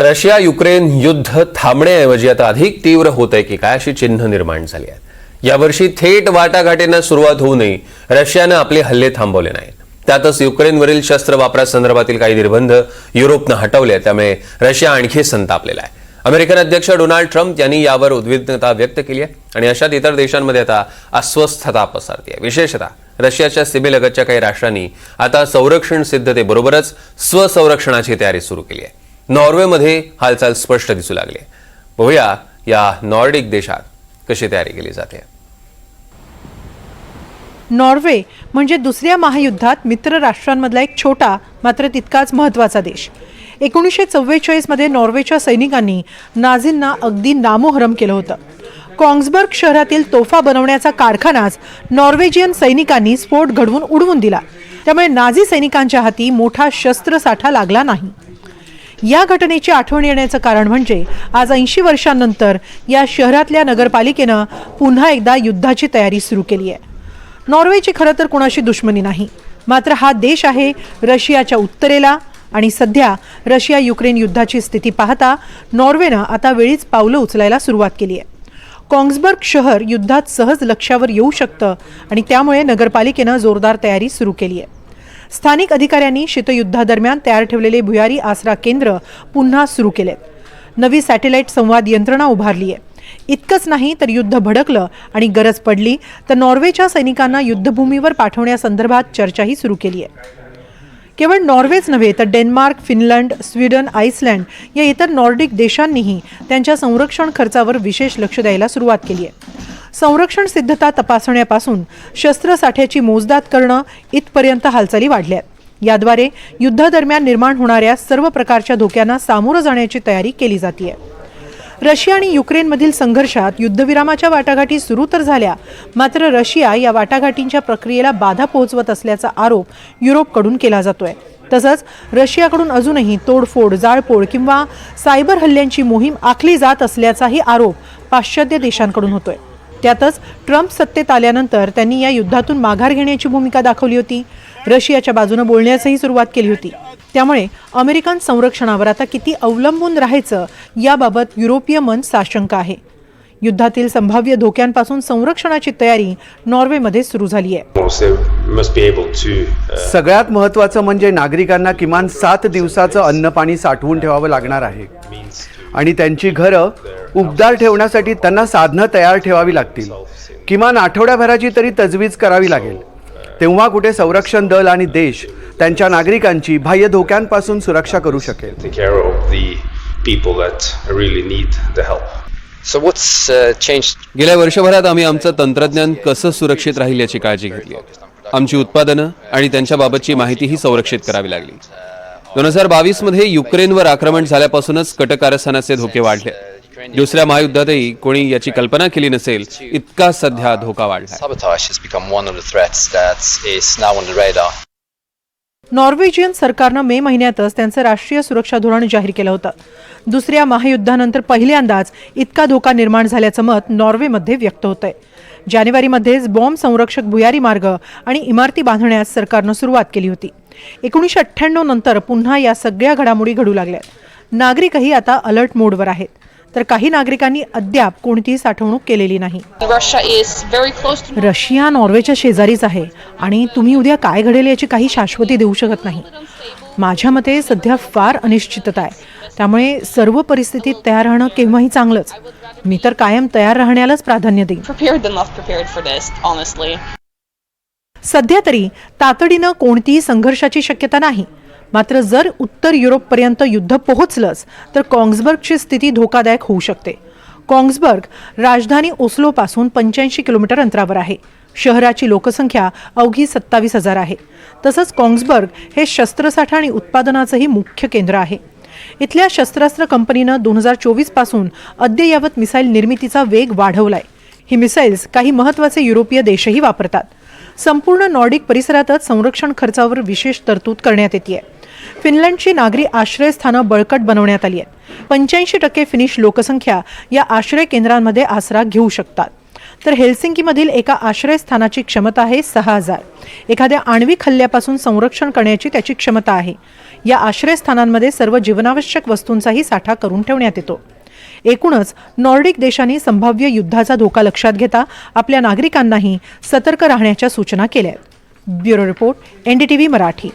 Russia Ukraine युद्ध थांबण्याऐवजी आता अधिक तीव्र होत आहे की काय अशी चिन्ह निर्माण झाली आहेत. यावर्षी थेट वाटाघाटींना सुरुवात होऊनही रशियानं आपले हल्ले थांबवले नाहीत. त्यातच युक्रेनवरील शस्त्र वापरासंदर्भातील काही निर्बंध युरोपनं हटवले त्यामुळे रशिया आणखी संतापलेला आहे. अमेरिकन अध्यक्ष डोनाल्ड ट्रम्प यांनी यावर उद्विग्नता व्यक्त केली आहे आणि अशात इतर देशांमध्ये आता अस्वस्थता पसरते आहे विशेषतः रशियाच्या सीमेलगतच्या काही राष्ट्रांनी आता संरक्षण सिद्धतेबरोबरच स्वसंरक्षणाची तयारी सुरू केली आहे. नॉर्वेमध्ये हालचाल स्पष्ट दिसू लागली. बघूया या नॉर्डिक देशात कशी तयारी केली जाते. नॉर्वे म्हणजे दुसऱ्या महायुद्धात मित्र राष्ट्रांमधला एक छोटा मात्र तितकाच महत्त्वाचा देश. एकोणीसशे चव्वेचाळीसमध्ये नॉर्वेच्या सैनिकांनी नाझींना अगदी नामोहरम केलं होतं. कॉंग्सबर्ग शहरातील तोफा बनवण्याचा कारखानाच नॉर्वेजियन सैनिकांनी स्फोट घडवून उडवून दिला. त्यामुळे नाझी सैनिकांच्या हाती मोठा शस्त्रसाठा लागला नाही. या घटनेची आठवण येण्याचं कारण म्हणजे आज ऐंशी वर्षांनंतर या शहरातल्या नगरपालिकेनं पुन्हा एकदा युद्धाची तयारी सुरू केली आहे. नॉर्वेची खरं तर कोणाशी दुश्मनी नाही. मात्र हा देश आहे रशियाच्या उत्तरेला आणि सध्या रशिया युक्रेन युद्धाची स्थिती पाहता नॉर्वेनं आता वेळीच पावलं उचलायला सुरुवात केली आहे. कॉंग्सबर्ग शहर युद्धात सहज लक्ष्यावर येऊ शकतं आणि त्यामुळे नगरपालिकेनं जोरदार तयारी सुरू केली आहे. स्थानिक अधिकाऱ्यांनी शीतयुद्धादरम्यान तयार ठेवलेले भुयारी आसरा केंद्र पुन्हा सुरू केलेत नवी सॅटेलाईट संवाद यंत्रणा उभारली आहे. इतकंच नाही तर युद्ध भडकलं आणि गरज पडली तर नॉर्वेच्या सैनिकांना युद्धभूमीवर पाठवण्यासंदर्भात चर्चाही सुरू केली आहे. केवळ नॉर्वेच नव्हे तर डेन्मार्क फिनलंड स्वीडन आइसलँड या इतर नॉर्डिक देशांनीही त्यांच्या संरक्षण खर्चावर विशेष लक्ष द्यायला सुरुवात केली आहे. संरक्षण सिद्धता तपासण्यापासून शस्त्रसाठ्याची मोजदाद करणं इथपर्यंत हालचाली वाढल्या. आहेत याद्वारे युद्धादरम्यान निर्माण होणाऱ्या सर्व प्रकारच्या धोक्यांना सामोरं जाण्याची तयारी केली जाते रशिया आणि युक्रेनमधील संघर्षात युद्धविरामाच्या वाटाघाटी सुरू तर झाल्या मात्र रशिया या वाटाघाटींच्या प्रक्रियेला बाधा पोहोचवत असल्याचा आरोप युरोपकडून केला जातोय. तसंच रशियाकडून अजूनही तोडफोड जाळपोळ किंवा सायबर हल्ल्यांची मोहीम आखली जात असल्याचाही आरोप पाश्चात्य देशांकडून होतोय. त्यातच ट्रम्प सत्तेत आल्यानंतर त्यांनी या युद्धातून माघार घेण्याची भूमिका दाखवली होती. रशियाच्या बाजूनं बोलण्यासही सुरुवात केली होती. त्यामुळे अमेरिकन संरक्षणावर आता किती अवलंबून राहायचं याबाबत युरोपीय मन साशंक आहे. युद्धातील संभाव्य धोक्यांपासून संरक्षणाची तयारी नॉर्वेमध्ये सुरू झाली आहे. Uh, सगळ्यात महत्त्वाचं म्हणजे नागरिकांना किमान सात दिवसाचं अन्न पाणी साठवून ठेवावं लागणार आहे. आणि त्यांची घरं उबदार ठेवण्यासाठी त्यांना साधनं तयार ठेवावी लागतील. किमान आठवड्याभराची तरी तजवीज करावी लागेल. तेव्हा कुठे संरक्षण दल आणि देश त्यांच्या नागरिकांची बाह्य धोक्यांपासून सुरक्षा करू शकेल. So what's uh, changed? गेल्या वर्षभरात आम्ही आमचं तंत्रज्ञान कसं सुरक्षित राहील याची काळजी घेतली. आमची उत्पादनं आणि त्यांच्याबाबतची माहितीही संरक्षित करावी लागली दोन हजार बावीसमध्ये युक्रेनवर आक्रमण झाल्यापासूनच कटकारस्थानाचे धोके वाढले दुसऱ्या महायुद्धातही कोणी याची कल्पना केली नसेल इतका सध्या धोका वाढला Sabotage has become one of the threats that is now on the radar. Norwegian सरकारनं मे महिन्यातच त्यांचं राष्ट्रीय सुरक्षा धोरण जाहीर केलं होतं. दुसऱ्या महायुद्धानंतर पहिल्यांदाच इतका धोका निर्माण झाल्याचं मत नॉर्वेमध्ये व्यक्त होत आहे जानेवारीमध्येच बॉम्ब संरक्षक भुयारी मार्ग आणि इमारती बांधण्यास सरकारनं सुरुवात केली होती. एकोणीसशे अठ्ठ्याण्णव नंतर पुन्हा या सगळ्या घडामोडी घडू लागल्या. नागरिकही आता अलर्ट मोडवर आहेत. तर काही नागरिकांनी अद्याप कोणतीही साठवणूक केलेली नाही. रशिया नॉर्वेच्या शेजारीच आहे आणि तुम्ही उद्या काय घडेल याची काही शाश्वती देऊ शकत नाही. माझ्या मते सध्या फार अनिश्चितता आहे. त्यामुळे सर्व परिस्थितीत तयार राहणं केव्हाही चांगलंच. मी तर कायम तयार राहण्यालाच प्राधान्य देईन. सध्या तरी तातडीनं कोणतीही संघर्षाची शक्यता नाही. मात्र जर उत्तर युरोपपर्यंत युद्ध पोहोचलंच तर कॉंग्सबर्गची स्थिती धोकादायक होऊ शकते. कॉंग्सबर्ग राजधानी ओस्लोपासून पंच्याऐंशी किलोमीटर अंतरावर आहे. शहराची लोकसंख्या अवघी सत्तावीस हजार आहे. तसंच कॉंग्सबर्ग हे शस्त्रसाठा आणि उत्पादनाचंही मुख्य केंद्र आहे. इथल्या शस्त्रास्त्र कंपनीनं दोन हजार चोवीसपासून अद्ययावत मिसाईल निर्मितीचा वेग वाढवलाय. ही मिसाईल्स काही महत्त्वाचे युरोपीय देशही वापरतात. संपूर्ण नॉर्डिक परिसरातच संरक्षण खर्चावर विशेष तरतूद करण्यात येते आहे फिनलंडची नागरी आश्रयस्थानं बळकट बनवण्यात आली आहेत. पंच्याऐंशी टक्के फिनिश लोकसंख्या या आश्रय केंद्रांमध्ये आसरा घेऊ शकतात. तर हेल्सिंकीमधील एका आश्रयस्थानाची क्षमता आहे सहा हजार. एखाद्या आण्विक हल्ल्यापासून संरक्षण करण्याची त्याची क्षमता आहे. या आश्रयस्थानांमध्ये सर्व जीवनावश्यक वस्तूंचाही साठा करून ठेवण्यात येतो. एकूणच नॉर्डिक देशांनी संभाव्य युद्धाचा धोका लक्षात घेता आपल्या नागरिकांनाही सतर्क राहण्याच्या सूचना केल्या आहेत. Bureau report NDTV Marathi.